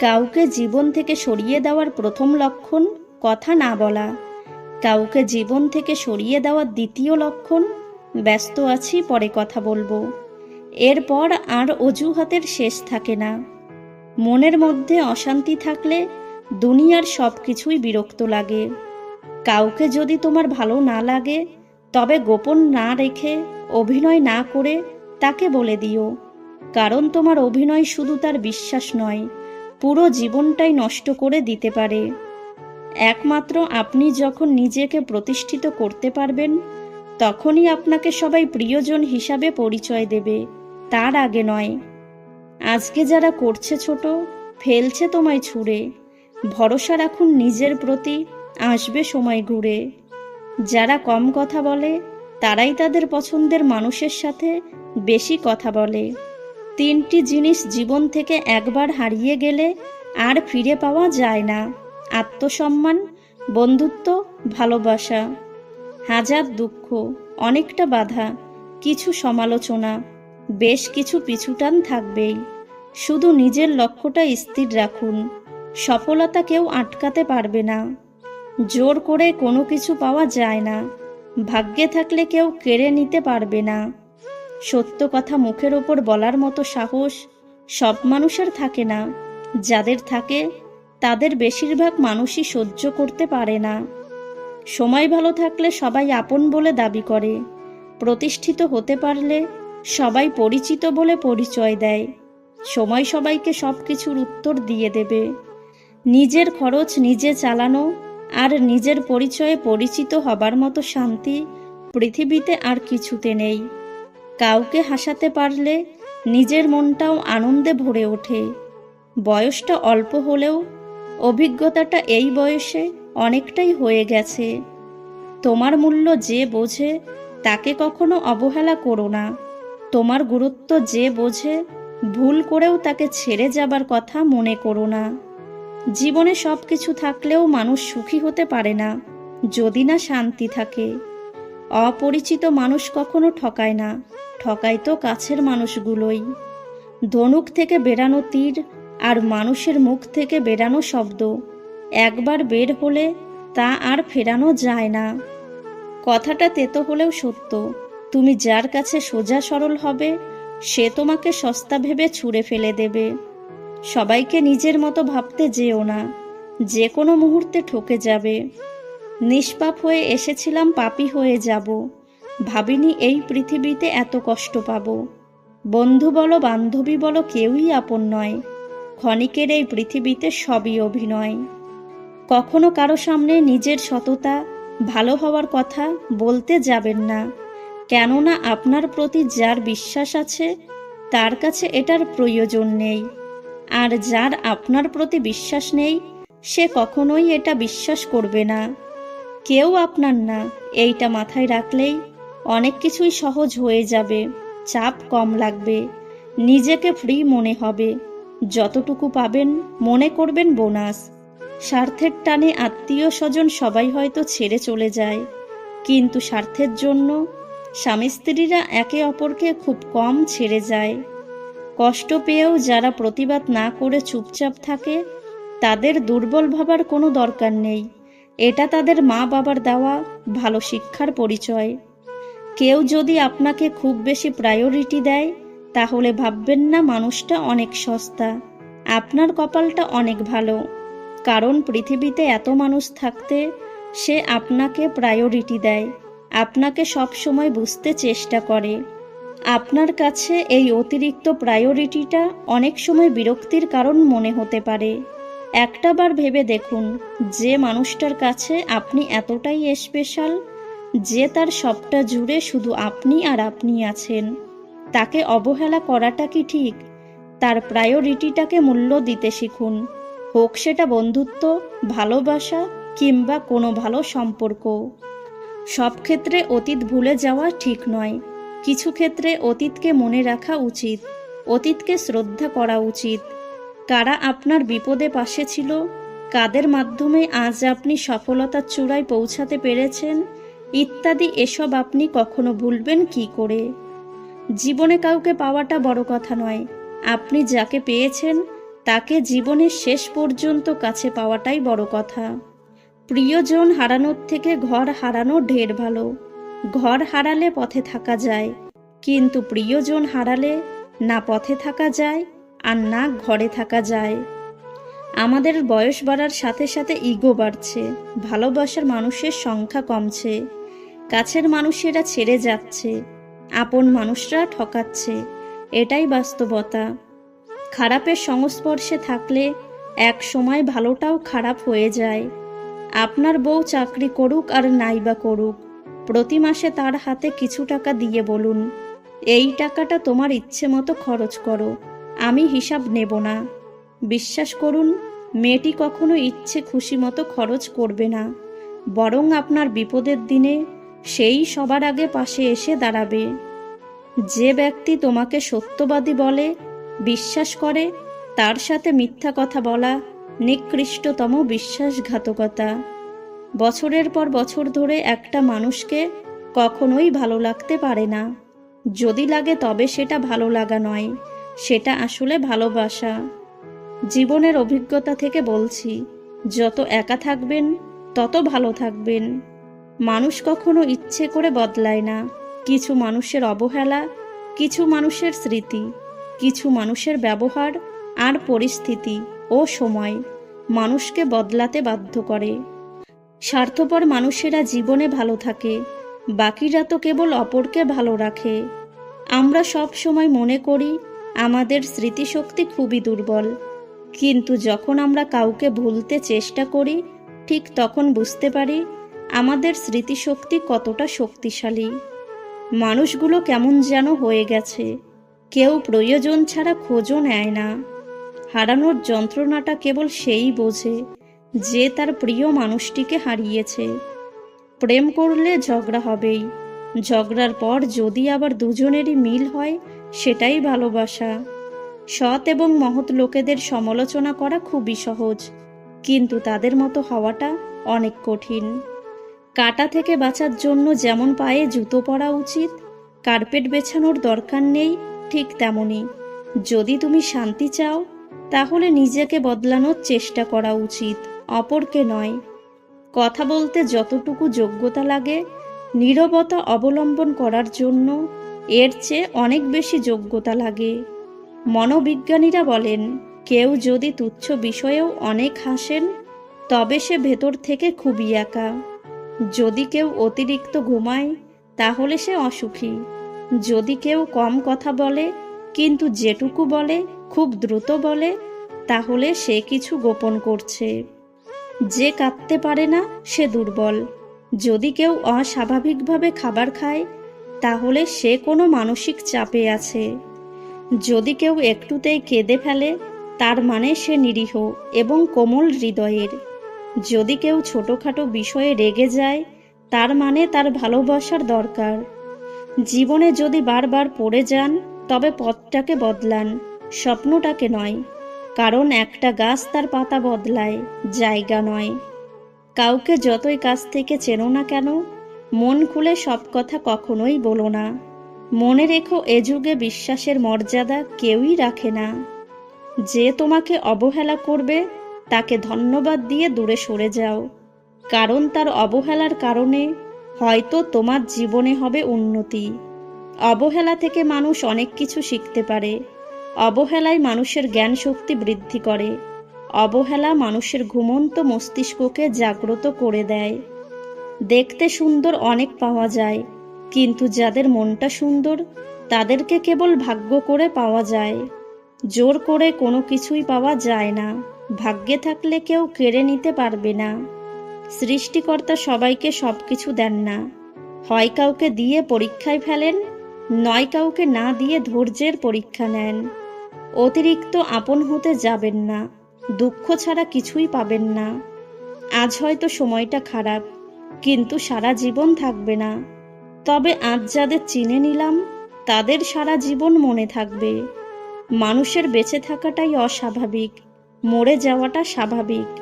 কাউকে জীবন থেকে সরিয়ে দেওয়ার প্রথম লক্ষণ কথা না বলা। কাউকে জীবন থেকে সরিয়ে দেওয়ার দ্বিতীয় লক্ষণ, ব্যস্ত আছি, পরে কথা বলব। এরপর আর অজুহাতের শেষ থাকে না। মনের মধ্যে অশান্তি থাকলে দুনিয়ার সব কিছুই বিরক্ত লাগে। কাউকে যদি তোমার ভালো না লাগে, তবে গোপন না রেখে অভিনয় না করে তাকে বলে দিও। কারণ তোমার অভিনয় শুধু তার বিশ্বাস নয়। পুরো জীবনটাই নষ্ট করে দিতে পারে। একমাত্র আপনি যখন নিজেকে প্রতিষ্ঠিত করতে পারবেন, তখনই আপনাকে সবাই প্রিয়জন হিসাবে পরিচয় দেবে, তার আগে নয়। আজকে যারা করছে ছোট, ফেলছে তোমায় ছুঁড়ে, ভরসা রাখুন নিজের প্রতি, আসবে সময় ঘুরে। যারা কম কথা বলে, তারাই তাদের পছন্দের মানুষের সাথে বেশি কথা বলে। তিনটি জিনিস জীবন থেকে একবার হারিয়ে গেলে আর ফিরে পাওয়া যায় না। আত্মসম্মান, বন্ধুত্ব, ভালোবাসা। হাজার দুঃখ, অনেকটা বাধা, কিছু সমালোচনা, বেশ কিছু পিছুটান থাকবেই। শুধু নিজের লক্ষ্যটা স্থির রাখুন। সফলতা কেউ আটকাতে পারবে না। জোর করে কোনো কিছু পাওয়া যায় না। ভাগ্যে থাকলে কেউ কেড়ে নিতে পারবে না। সত্য কথা মুখের ওপর বলার মতো সাহস সব মানুষের থাকে না। যাদের থাকে, তাদের বেশিরভাগ মানুষই সহ্য করতে পারে না। সময় ভালো থাকলে সবাই আপন বলে দাবি করে। প্রতিষ্ঠিত হতে পারলে সবাই পরিচিত বলে পরিচয় দেয়। সময় সবাইকে সব কিছুর উত্তর দিয়ে দেবে। নিজের খরচ নিজে চালানো আর নিজের পরিচয়ে পরিচিত হবার মতো শান্তি পৃথিবীতে আর কিছুতে নেই। কাউকে হাসাতে পারলে নিজের মনটাও আনন্দে ভরে ওঠে। বয়সটা অল্প হলেও অভিজ্ঞতাটা এই বয়সে অনেকটাই হয়ে গেছে। তোমার মূল্য যে বোঝে তাকে কখনো অবহেলা করো না। তোমার গুরুত্ব যে বোঝে ভুল করেও তাকে ছেড়ে যাবার কথা মনে করো না। জীবনে সব কিছু থাকলেও মানুষ সুখী হতে পারে না, যদি না শান্তি থাকে। অপরিচিত মানুষ কখনো ঠকায় না, ঠকায় তো কাছের মানুষগুলোই। ধনুক থেকে বেরানো তীর আর মানুষের মুখ থেকে বেরানো শব্দ, একবার বের হলে তা আর ফেরানো যায় না। কথাটা তেতো হলেও সত্য, তুমি যার কাছে সোজা সরল হবে, সে তোমাকে সস্তা ভেবে ছুঁড়ে ফেলে দেবে। সবাইকে নিজের মতো ভাবতে যেও না, যে কোনো মুহূর্তে ঠকে যাবে। নিষ্পাপ হয়ে এসেছিলাম, পাপি হয়ে যাব। ভাবিনি এই পৃথিবীতে এত কষ্ট পাব। বন্ধু বলো, বান্ধবী বলো, কেউই আপন নয়। ক্ষণিকের এই পৃথিবীতে সবই অভিনয়। কখনো কারও সামনে নিজের সততা, ভালো হওয়ার কথা বলতে যাবেন না। কেননা আপনার প্রতি যার বিশ্বাস আছে, তার কাছে এটার প্রয়োজন নেই। আর যার আপনার প্রতি বিশ্বাস নেই, সে কখনোই এটা বিশ্বাস করবে না। কেউ আপনার না, এইটা মাথায় রাখলেই অনেক কিছুই সহজ হয়ে যাবে, চাপ কম লাগবে, নিজেকে ফ্রি মনে হবে। যতটুকু পাবেন মনে করবেন বোনাস। স্বার্থের টানে আত্মীয় স্বজন সবাই হয়তো ছেড়ে চলে যায়, কিন্তু স্বার্থের জন্য স্বামী স্ত্রীরা একে অপরকে খুব কম ছেড়ে যায়। কষ্ট পেয়েও যারা প্রতিবাদ না করে চুপচাপ থাকে, তাদের দুর্বল ভাবার কোনো দরকার নেই। এটা তাদের মা বাবার দেওয়া ভালো শিক্ষার পরিচয়। কেউ যদি আপনাকে খুব বেশি প্রায়োরিটি দেয়, তাহলে ভাববেন না মানুষটা অনেক সস্তা। আপনার কপালটা অনেক ভালো। কারণ পৃথিবীতে এত মানুষ থাকতে সে আপনাকে প্রায়োরিটি দেয়। আপনাকে সব সময় বুঝতে চেষ্টা করে। আপনার কাছে এই অতিরিক্ত প্রায়োরিটিটা অনেক সময় বিরক্তির কারণ মনে হতে পারে। একটাবার ভেবে দেখুন, যে মানুষটার কাছে আপনি এতটাই স্পেশাল যে তার সবটা জুড়ে শুধু আপনি আর আপনি আছেন। তাকে অবহেলা করাটা কি ঠিক? তার প্রায়োরিটিটাকে মূল্য দিতে শিখুন। হোক সেটা বন্ধুত্ব, ভালোবাসা কিংবা কোনো ভালো সম্পর্ক। সব ক্ষেত্রে অতীত ভুলে যাওয়া ঠিক নয়। কিছু ক্ষেত্রে অতীতকে মনে রাখা উচিত। অতীতকে শ্রদ্ধা করা উচিত। কারা আপনার বিপদে পাশে ছিল? কাদের মাধ্যমে আজ আপনি সফলতার চূড়ায় পৌঁছাতে পেরেছেন? ইত্যাদি এসব আপনি কখনো ভুলবেন কি করে? জীবনে কাউকে পাওয়াটা বড় কথা নয়। আপনি যাকে পেয়েছেন, তাকে জীবনের শেষ পর্যন্ত কাছে পাওয়াটাই বড় কথা। প্রিয়জন হারানোর থেকে ঘর হারানো ঢের ভালো। ঘর হারালে পথে থাকা যায়। কিন্তু প্রিয়জন হারালে না পথে থাকা যায় আর না ঘরে থাকা যায়। আমাদের বয়স বাড়ার সাথে সাথে ইগো বাড়ছে, ভালোবাসার মানুষের সংখ্যা কমছে, কাছের মানুষেরা ছেড়ে যাচ্ছে, আপন মানুষরা ঠকাচ্ছে, এটাই বাস্তবতা। খারাপের সংস্পর্শে থাকলে এক সময় ভালোটাও খারাপ হয়ে যায়। আপনার বউ চাকরি করুক আর নাইবা করুক, প্রতি মাসে তার হাতে কিছু টাকা দিয়ে বলুন, এই টাকাটা তোমার ইচ্ছে মতো খরচ করো। আমি হিসাব নেব না। বিশ্বাস করুন, মেয়েটি কখনো ইচ্ছে খুশি মতো খরচ করবে না। বরং আপনার বিপদের দিনে সেই সবার আগে পাশে এসে দাঁড়াবে। যে ব্যক্তি তোমাকে সত্যবাদী বলে, বিশ্বাস করে, তার সাথে মিথ্যা কথা বলা নিকৃষ্টতম বিশ্বাসঘাতকতা। বছরের পর বছর ধরে একটা মানুষকে কখনোই ভালো লাগতে পারে না। যদি লাগে তবে সেটা ভালো লাগা নয়। সেটা আসলে ভালোবাসা। জীবনের অভিজ্ঞতা থেকে বলছি, যত একা থাকবেন, তত ভালো থাকবেন। মানুষ কখনো ইচ্ছে করে বদলায় না। কিছু মানুষের অবহেলা, কিছু মানুষের স্মৃতি, কিছু মানুষের ব্যবহার আর পরিস্থিতি ও সময় মানুষকে বদলাতে বাধ্য করে। স্বার্থপর মানুষেরা জীবনে ভালো থাকে, বাকিরা তো কেবল অপরকে ভালো রাখে। আমরা সব সময় মনে করি আমাদের স্মৃতিশক্তি খুবই দুর্বল। কিন্তু যখন আমরা কাউকে ভুলতে চেষ্টা করি, ঠিক তখন বুঝতে পারি আমাদের স্মৃতিশক্তি কতটা শক্তিশালী। মানুষগুলো কেমন যেন হয়ে গেছে। কেউ প্রয়োজন ছাড়া খোঁজও নেয় না। হারানোর যন্ত্রণাটা কেবল সেই বোঝে যে তার প্রিয় মানুষটিকে হারিয়েছে। প্রেম করলে ঝগড়া হবেই। ঝগড়ার পর যদি আবার দুজনেরই মিল হয় সেটাই ভালোবাসা। সৎ এবং মহৎ লোকেদের সমালোচনা করা খুবই সহজ, কিন্তু তাদের মতো হওয়াটা অনেক কঠিন। কাটা থেকে বাঁচার জন্য যেমন পায়ে জুতো পরা উচিত, কার্পেট বেছানোর দরকার নেই ঠিক তেমনই যদি তুমি শান্তি চাও, তাহলে নিজেকে বদলানোর চেষ্টা করা উচিত, অপরকে নয়। কথা বলতে যতটুকু যোগ্যতা লাগে, নীরবতা অবলম্বন করার জন্য এর চেয়ে অনেক বেশি যোগ্যতা লাগে। মনোবিজ্ঞানীরা বলেন, কেউ যদি তুচ্ছ বিষয়েও অনেক হাসেন, তবে সে ভেতর থেকে খুবই একা। যদি কেউ অতিরিক্ত ঘুমায়, তাহলে সে অসুখী। যদি কেউ কম কথা বলে, কিন্তু যেটুকু বলে, খুব দ্রুত বলে, তাহলে সে কিছু গোপন করছে। যে কাঁদতে পারে না, সে দুর্বল। যদি কেউ অস্বাভাবিকভাবে খাবার খায় তাহলে সে কোনো মানসিক চাপে আছে। যদি কেউ একটুতেই কেঁদে ফেলে, তার মানে সে নিরীহ এবং কোমল হৃদয়ের। যদি কেউ ছোটোখাটো বিষয়ে রেগে যায়, তার মানে তার ভালোবাসার দরকার। জীবনে যদি বারবার পড়ে যান, তবে পথটাকে বদলান, স্বপ্নটাকে নয়। কারণ একটা গাছ তার পাতা বদলায়, জায়গা নয়। কাউকে যতই কাছ থেকে চেনো না কেন মন খুলে সব কথা কখনোই বলো না। মনে রেখো এ যুগে বিশ্বাসের মর্যাদা কেউই রাখে না। যে তোমাকে অবহেলা করবে, তাকে ধন্যবাদ দিয়ে দূরে সরে যাও। কারণ তার অবহেলার কারণে হয়তো তোমার জীবনে হবে উন্নতি। অবহেলা থেকে মানুষ অনেক কিছু শিখতে পারে। অবহেলায় মানুষের জ্ঞান শক্তি বৃদ্ধি করে। অবহেলা মানুষের ঘুমন্ত মস্তিষ্ককে জাগ্রত করে দেয়। দেখতে সুন্দর অনেক পাওয়া যায়। কিন্তু যাদের মনটা সুন্দর, তাদেরকে কেবল ভাগ্য করে পাওয়া যায়। জোর করে কোনো কিছুই পাওয়া যায় না। ভাগ্যে থাকলে কেউ কেড়ে নিতে পারবে না। সৃষ্টিকর্তা সবাইকে সব কিছু দেন না। হয় কাউকে দিয়ে পরীক্ষায় ফেলেন, নয় কাউকে না দিয়ে ধৈর্যের পরীক্ষা নেন। অতিরিক্ত আপন হতে যাবেন না। দুঃখ ছাড়া কিছুই পাবেন না। আজ হয়তো সময়টা খারাপ। কিন্তু সারা জীবন থাকবে না। তবে আজ যাদের চিনে নিলাম, তাদের সারা জীবন মনে থাকবে। মানুষের বেঁচে থাকাটাই অস্বাভাবিক, মরে যাওয়াটা স্বাভাবিক।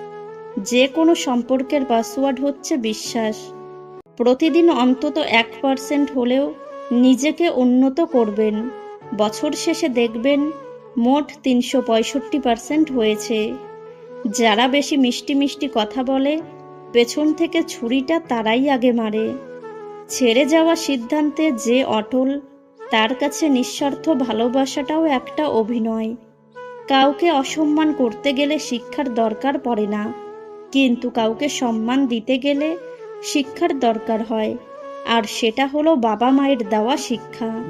যে কোনো সম্পর্কের পাসওয়ার্ড হচ্ছে বিশ্বাস। প্রতিদিন অন্তত এক পার্সেন্ট হলেও নিজেকে উন্নত করবেন। বছর শেষে দেখবেন মোট তিনশো পঁয়ষট্টি পার্সেন্ট হয়েছে। যারা বেশি মিষ্টি মিষ্টি কথা বলে পেছন থেকে ছুরিটা তারাই আগে মারে। ছেড়ে যাওয়া সিদ্ধান্তে যে অটল, তার কাছে নিঃস্বার্থ ভালোবাসাটাও একটা অভিনয়। কাউকে অসম্মান করতে গেলে শিক্ষার দরকার পড়ে না। কিন্তু কাউকে সম্মান দিতে গেলে শিক্ষার দরকার হয়। আর সেটা হলো বাবা মায়ের দেওয়া শিক্ষা।